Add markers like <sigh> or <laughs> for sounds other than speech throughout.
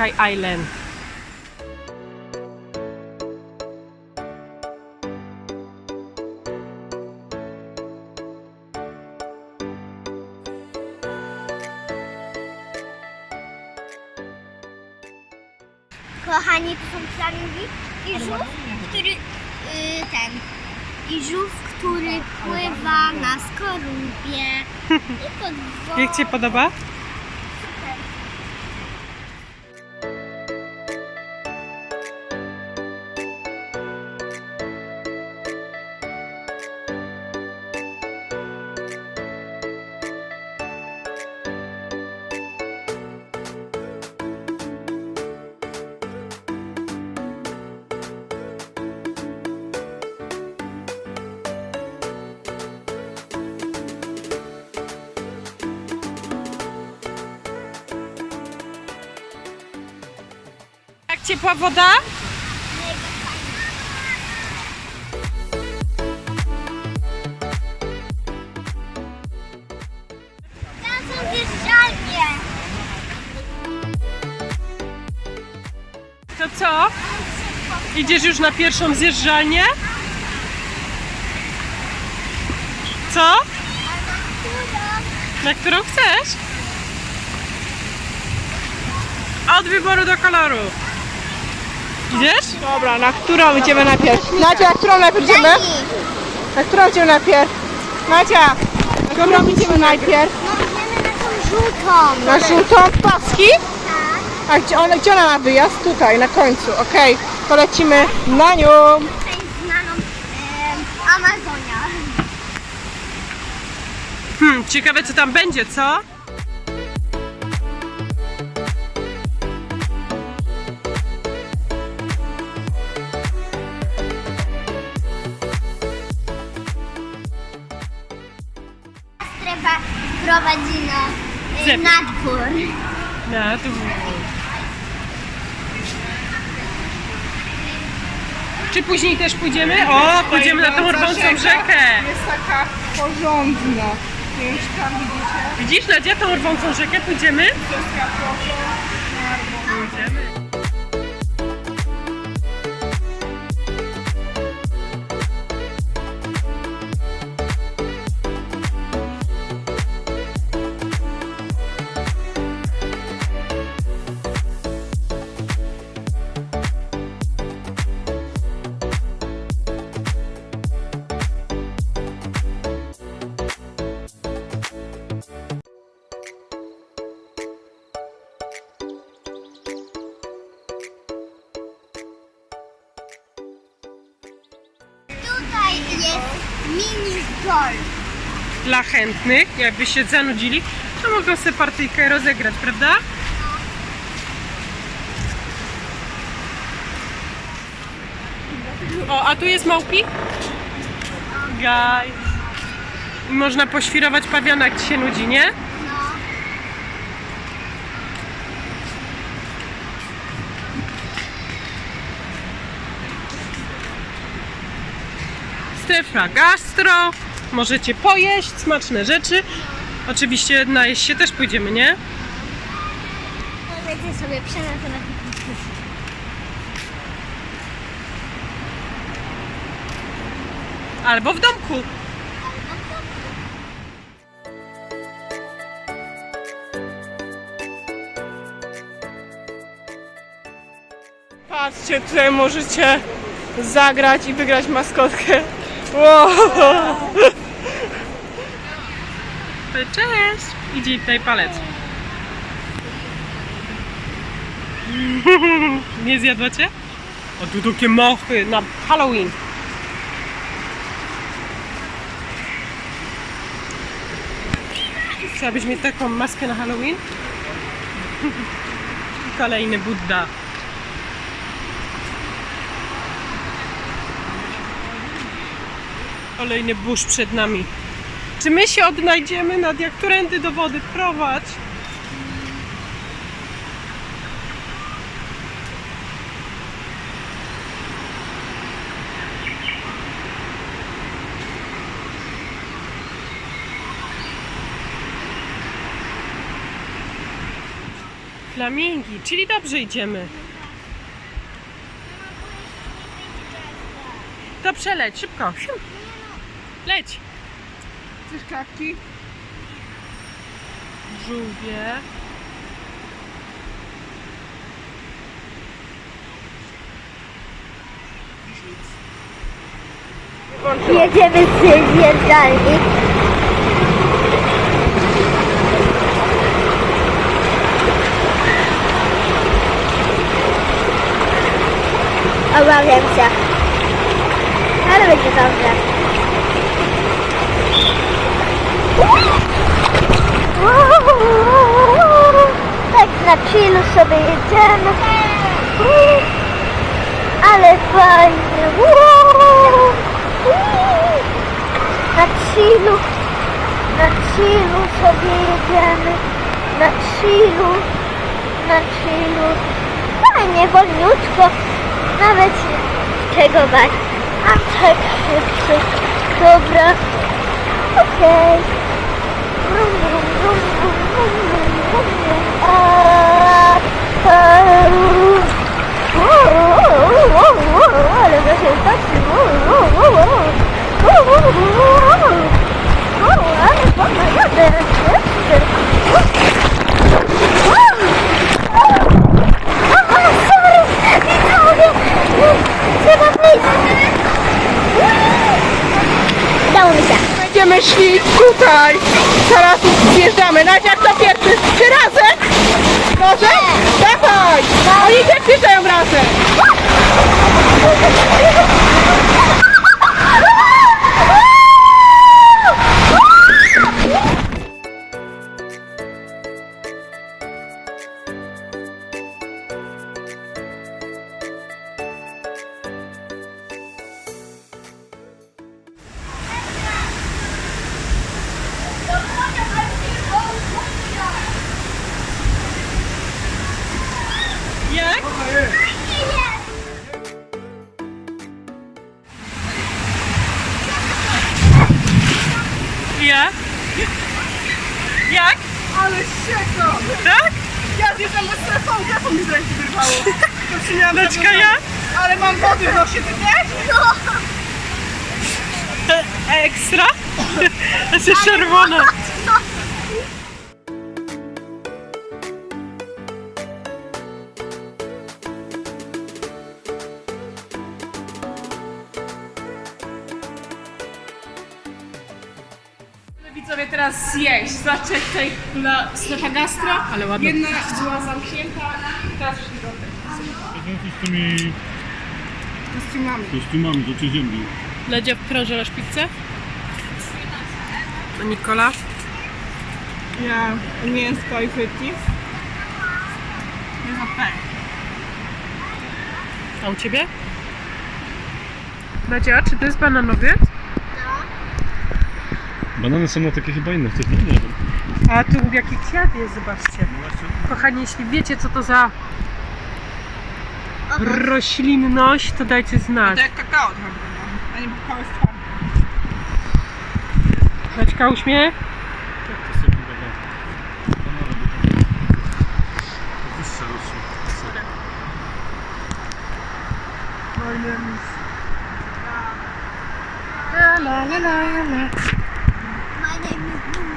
Tropical Island. Kochani, to są flamingi i żółw, który, y, ten, i żółw, który pływa na skorupie <laughs> i pod wodą. Jak Ci się podoba? Ciepła woda? To co? Idziesz już na pierwszą zjeżdżalnię? Co? Na którą chcesz? Od wyboru do koloru. Idziesz? Dobra, na którą idziemy najpierw? Nacia, na którą najpierw idziemy? Na którą idziemy najpierw? Nacia, na którą idziemy najpierw? No idziemy na tą żółtą. Na żółtą paski? Tak. A gdzie ona, gdzie ona ma wyjazd? Tutaj, na końcu, okej. To lecimy na nią. Tutaj znaną Amazonia. Hmm, ciekawe co tam będzie, co? Strefa prowadzi na, y, na dwór. Na tu. Czy później też pójdziemy? O, pójdziemy na tą rwącą rzekę. Jest taka porządna. Już tam widzicie? Widzisz, Nadia, tą rwącą rzekę pójdziemy? Porządna. Pójdziemy. Jest mini golf. Dla chętnych, jakby się zanudzili, to mogą sobie partyjkę rozegrać, prawda? O, a tu jest małpi? I można poświrować pawiana, jak ci się nudzi, nie? No. Strefa gastro, możecie pojeść smaczne rzeczy. Oczywiście najeść się też pójdziemy, nie? Sobie na. Albo w domku. Patrzcie, tutaj możecie zagrać i wygrać maskotkę. Wow. Cześć! Idzie tutaj palec. <laughs> Nie zjadła cię? A tu takie mochy na Halloween. Chciałabyś mieć taką maskę na Halloween? Kolejny Buddha. Kolejny burz przed nami. Czy my się odnajdziemy, Nadia? Którędy do wody prowadź? Flamingi, czyli dobrze idziemy. To przeleć, szybko. Leć. Chcesz kawki? Żółwie. Jedziemy z zjeżdżalni. Obawiam się. Ale będzie dobrze. Tak na chillu sobie jedziemy. Ale fajnie. Na chillu, na chillu sobie jedziemy. Na chillu, na chillu. Fajnie, wolniutko. Nawet czego bać. A tak szybko. Dobra. Okej. Brum, ale to się wyjść. Udało mi się. Będziemy szli tutaj. Teraz zjeżdżamy. Nadia, kto pierwszy? Trzy razy? Może? Dawaj! Oni też zjeżdżają razem. Jak? Ale sieko! Tak? Ja zjeżdżam bez telefonu, telefon mi z ręki wyrwało. To się nie mam Leczka ja? Ale mam wody w nosie, ty też? E, Ekstra? <laughs> Jesteś czerwona. Zjeść. Zobaczcie tutaj na strefa gastro. Ale ładnie. Jedna była zamknięta i teraz do tej. Co z tymi Kostiumami. kostiumami do ziemi? Ledzia wkrążasz pizzę? A Nikola? Ja mięsko i frytki. Jest okej. A u ciebie? Nadzia, czy to jest bananowiec? Banany są na takie chyba inne, chcesz nie wiem. A tu jaki kwiat jest, zobaczcie. Kochani, jeśli wiecie co to za roślinność, to dajcie znać. To jak kakao trochę wygląda, a nie kakao jest twardy. Naćka uśmiech? To banany. Banany, bo to wyższe rośnie. La, la, la, la, la. My name is Boom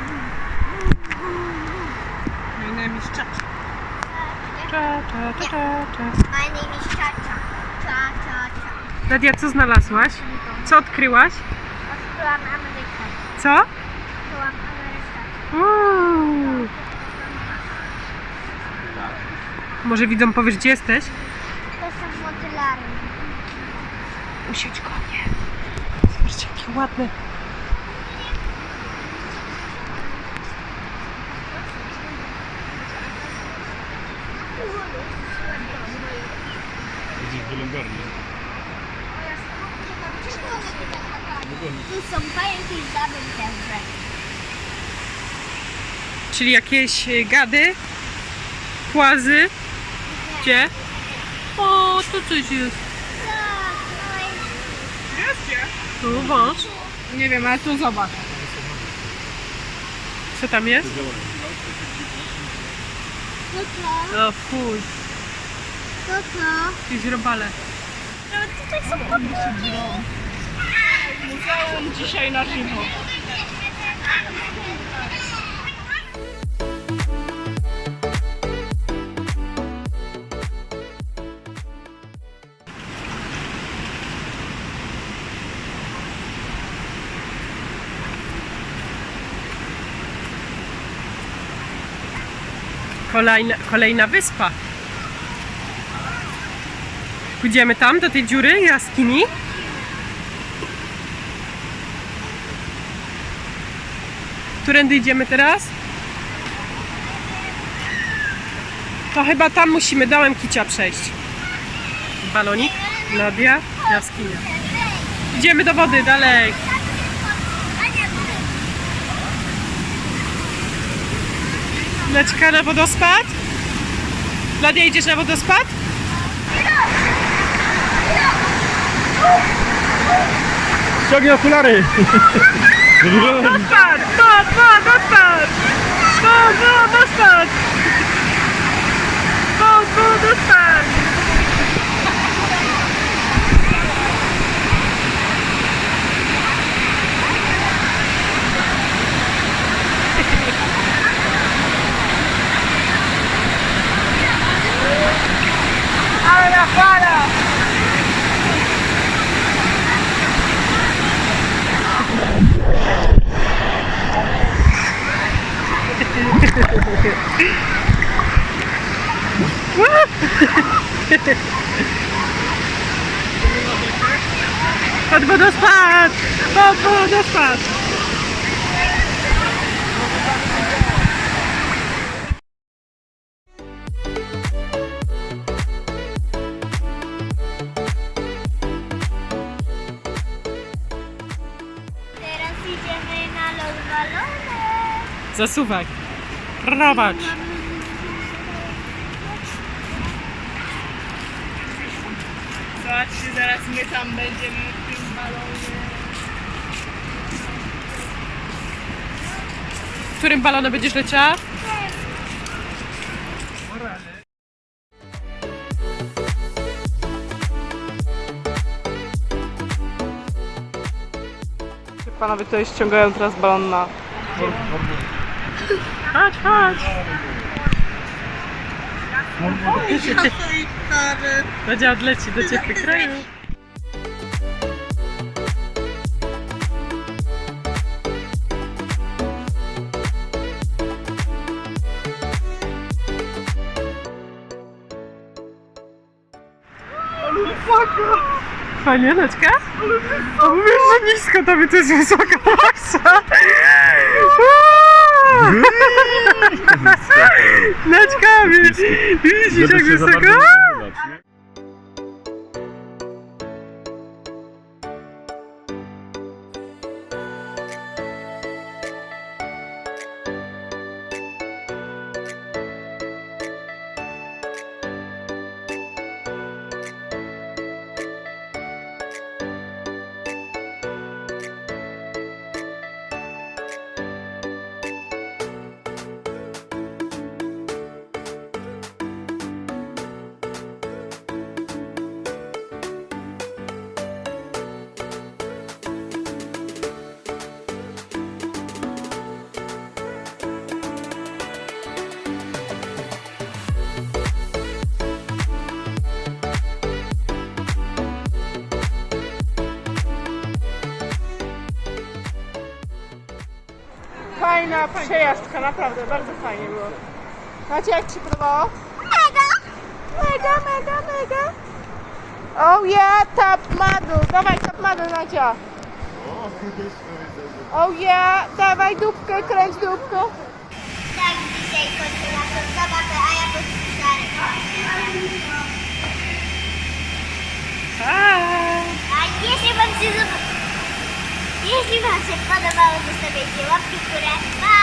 No i najmniej szczaczy. Cza, cza, cza. My name is Chacha. Cha, cha, cha. Nadia, co znalazłaś? Co odkryłaś? Odkryłam Amerykę. Co? Odkryłam Amerykę. Uuu. Może widzom powiesz, gdzie jesteś? To są motylary. Usiądź konie. Zobaczcie, jakie ładne. To jest wylęgarnia. Tu są pająki też. Czyli jakieś y, gady, płazy. Gdzie? O, tu coś jest. No i? Tu wąż. Nie wiem, ale tu zobacz. Co tam jest? Co to? O fuj, Co to? jakieś robale. No tutaj są podłogi. Muzeum dzisiaj na żywo. Kolejna, kolejna wyspa. Pójdziemy tam, do tej dziury, jaskini. Którędy idziemy teraz? To chyba tam musimy dołem kicia przejść. Balonik, Nadia, jaskinia. Idziemy do wody, dalej. Naćka na wodospad? Nadia, idziesz na wodospad? Ściągnij okulary! Wodospad! Spad, spad, wodospad! Spad, wodospad! Spad, wodospad! Ale na fala! Pod wodospad! Pod wodospad! Teraz idziemy na lot balonem. Zasuwaj. Prowadź. Zobaczcie, zaraz my tam będziemy. Którym balonem będziesz leciała? Panowie tutaj ściągają teraz balon na... Chodź, chodź. Nadia odleci do ciepłych krajów. Fajnie, Naćka? A mówisz, że nisko, tobie to jest wysoka masa. Naćka, widzisz, widzisz jak wysoko? Fajna przejażdżka, naprawdę, bardzo fajnie było. Macie jak ci podobało? Mega! Mega, mega, mega. Oh yeah, top model. Dawaj top model, Nacia. Oh yeah, dawaj dupkę, kręć dupkę. Tak dzisiaj kończę naszą zabawę, a ja. A jeśli wam się, jeśli wam się podobało, zostawiajcie łapki w górę. Pa!